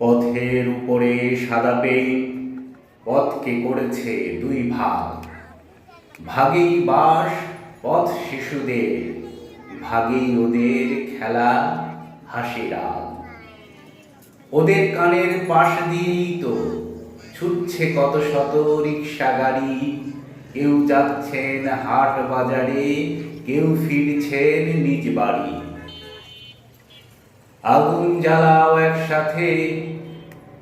পথের উপরে সাদা পেইন্ট পথকে করেছে দুই ভাগ। ভাগেই বাস, পথ শিশুদের, ভাগেই ওদের খেলা হাসি রাত ওদের কানের পাশ দিয়েই তো ছুটছে কত শত রিক্সা গাড়ি। কেউ যাচ্ছেন হাট বাজারে, কেউ ফিরছেন নিজ বাড়ি। আগুন জ্বালাও একসাথে,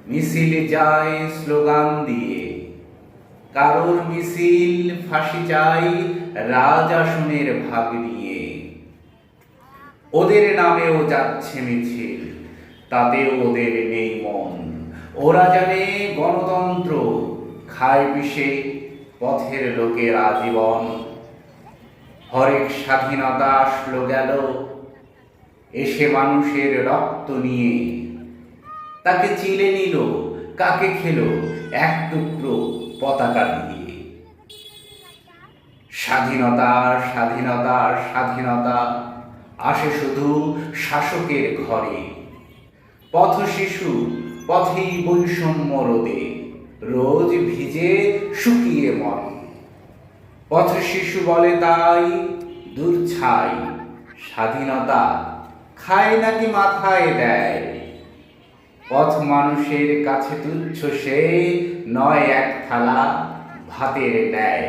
মিছিল যায় স্লোগান দিয়ে। কারোর মিছিল, ফাঁসি চাই রাজ আসনের ভাগ নিয়ে ওদের নামেও যাচ্ছে মিছিল তাতে ওদের নেই মন। ওরা জানে গণতন্ত্র, খায় বিষে পথের লোকের আজীবন হরেক স্বাধীনতা আসলো গেল এসে মানুষের রক্ত নিয়ে। তাকে চিলে নিল, কাকে খেলো, এক টুকরো পতাকা দিয়ে। স্বাধীনতা স্বাধীনতা স্বাধীনতা, আসে শুধু শাসকের ঘরে। পথ শিশু, পথেই বৈষম্য রোদে রোজ ভিজে শুকিয়ে মরে। পথ শিশু বলে তাই, দূর ছাই, স্বাধীনতা খায় নাকি মাথায় দেয়? পথ মানুষের কাছে তুচ্ছ সে নয় এক থালা ভাতের দেয়